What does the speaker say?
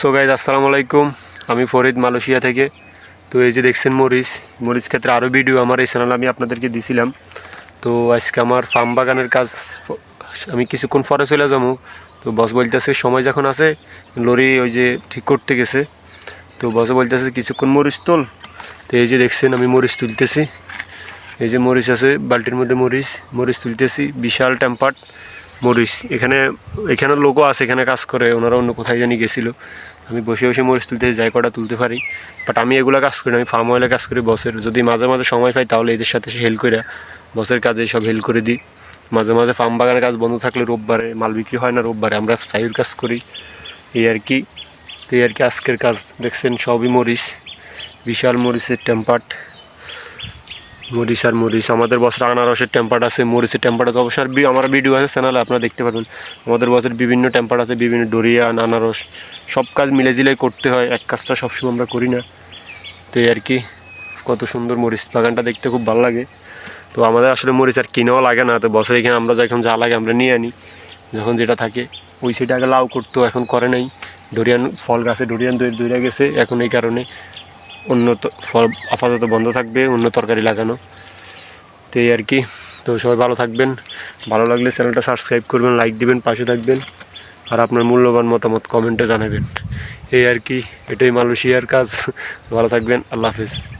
So guys আসসালামু আলাইকুম। আমি ফরিদ মালয়েশিয়া থেকে। তো এই যে দেখছেন মরিচ মরিচ ক্ষেত্রে আরও ভিডিও আমার এই চ্যানেল আমি আপনাদেরকে দিছিলাম। তো আজকে আমার ফার্ম বাগানের কাজ, আমি কিছুক্ষণ পরে চলে যাব। তো বস বলতেছে, সময় যখন আছে, লরি ওই যে ঠিক করতে গেছে। তো বস বলতেছে, কিছুক্ষণ মরিচ তোল। তো এই যে দেখছেন, আমি মরিচ তুলতেছি। এই যে মরিচ আছে, বালতির মধ্যে মরিচ মরিচ তুলতেছি, বিশাল টেম্পার্ট মরিচ এখানে এখানে লোকও আছে, এখানে কাজ করে ওনারা অন্য কোথায় জানি গেছিল। আমি বসে বসে মরিচ তুলতে যাই কটা তুলতে পারি। বাট আমি এগুলো কাজ করি না, আমি ফার্ম অয়েলে কাজ করি বসের যদি মাঝে মাঝে সময় পাই, তাহলে এদের সাথে সে হেল্প করে বসের কাজে সব হেল্প করে দিই। মাঝে মাঝে ফার্ম বাগানের কাজ বন্ধ থাকলে রোববারে, মাল বিক্রি হয় না রোববারে, আমরা সাইড কাজ করি। এই আর কি। এই আর কি আজকের কাজ, দেখছেন, সবই মরিচ বিশাল মরিচের টেম্পার্ট মরিচ আর মরিচ। আমাদের বছর আনারসের টেম্পার্ট আছে, মরিচের টেম্পার্ট আছে। অবশ্যই বি- আমার ভিডিও আছে চ্যানেলে আপনারা দেখতে পারবেন। আমাদের বছর বিভিন্ন টেম্পার্ট আছে, বিভিন্ন ডোরিয়ান আনারস সব কাজ মিলে জিলে করতে হয়, এক কাজটা সবসময় আমরা করি না। তো আর কি, কত সুন্দর মরিচ। বাগানটা দেখতে খুব ভালো লাগে। তো আমাদের আসলে মরিচ আর কিনেও লাগে না। তো বছর এখানে আমরা যখন যা লাগে আমরা নিয়ে আনি। যখন যেটা থাকে, ওই সেটা আগে লাউ করতো, এখন করে নাই। ডোরিয়ান, ফল গাছে ডোরিয়ান দৌড়ে গেছে, এখন এই কারণে অন্য তো ফল আপাতত বন্ধ থাকবে অন্য তরকারি লাগানো। তো এই আর কি। তো সবাই ভালো থাকবেন। ভালো লাগলে চ্যানেলটা সাবস্ক্রাইব করবেন লাইক দিবেন, পাশে থাকবেন। আর আপনার মূল্যবান মতামত কমেন্টে জানাবেন। এই আর কি, এটাই মালয়েশিয়ার কাজ। ভালো থাকবেন, আল্লাহ হাফিজ।